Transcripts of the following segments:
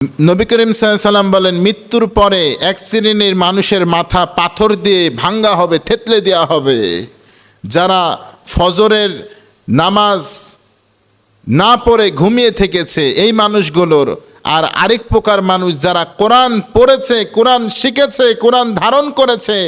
নবী করিম সাল্লাম বলেন, মৃত্যুর পরে এক শ্রেণির মানুষের মাথা পাথর দিয়ে ভাঙ্গা হবে, থেতলে দেওয়া হবে। যারা ফজরের নামাজ না পড়ে ঘুমিয়ে থেকেছে, এই মানুষগুলোর আর আরেক প্রকার মানুষ যারা কোরআন পড়েছে, কোরআন শিখেছে, কোরআন ধারণ করেছে,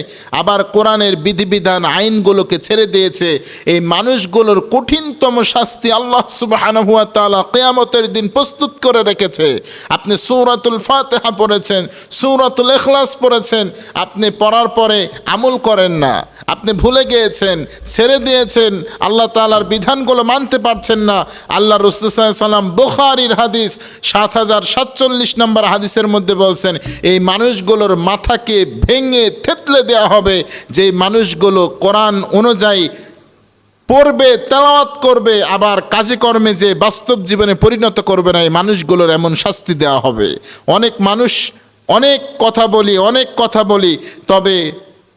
আবার কোরআনের বিধিবিধান, আইনগুলোকে ছেড়ে দিয়েছে, এই মানুষগুলোর কঠিনতম শাস্তি আল্লাহ সুবাহানুয়া তালা কেয়ামতের দিন প্রস্তুত করে রেখেছে। আপনি সৌরাতুল ফাতেহা পড়েছেন, সৌরাতুল এখলাস পড়েছেন, আপনি পড়ার পরে আমল করেন না। আপনি ভুলে গিয়েছেন, ছেড়ে দিয়েছেন, আল্লাহ তালার বিধানগুলো মানতে পারছেন না। আল্লাহ রসুলাম বুখারির হাদিস সাত হাজার সাতচল্লিশ নম্বর হাদিসের মধ্যে বলছেন, এই মানুষগুলোর মাথাকে ভেঙে থেতলে দেওয়া হবে যে মানুষগুলো কোরআন অনুযায়ী পড়বে, তেলাওয়াত করবে, আবার কাজে কর্মে যে বাস্তব জীবনে পরিণত করবে না, এই মানুষগুলোর এমন শাস্তি দেওয়া হবে। অনেক মানুষ অনেক কথা বলি, অনেক কথা বলি, তবে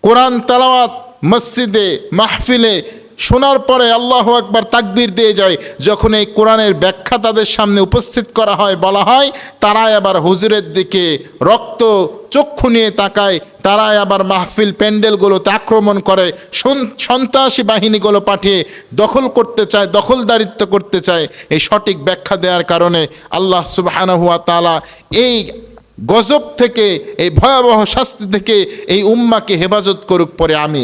কোরআন তেলাওয়াত মসজিদে, মাহফিলে শোনার পরে আল্লাহ একবার তাকবির দিয়ে যায়। যখন এই কোরআনের ব্যাখ্যা তাদের সামনে উপস্থিত করা হয়, বলা হয়, তারাই আবার হুজুরের দিকে রক্ত, চক্ষু নিয়ে তাকায়, তারাই আবার মাহফিল প্যান্ডেলগুলোতে আক্রমণ করে, সন- সন্ত্রাসী বাহিনীগুলো পাঠিয়ে দখল করতে চায়, দখলদারিত্ব করতে চায়। এই সঠিক ব্যাখ্যা দেওয়ার কারণে আল্লাহ সুবাহানহুয়া তালা এই গজব থেকে, এই ভয়াবহ শাস্তি থেকে এই উম্মাকে হেফাজত করুক পরে, আমিন।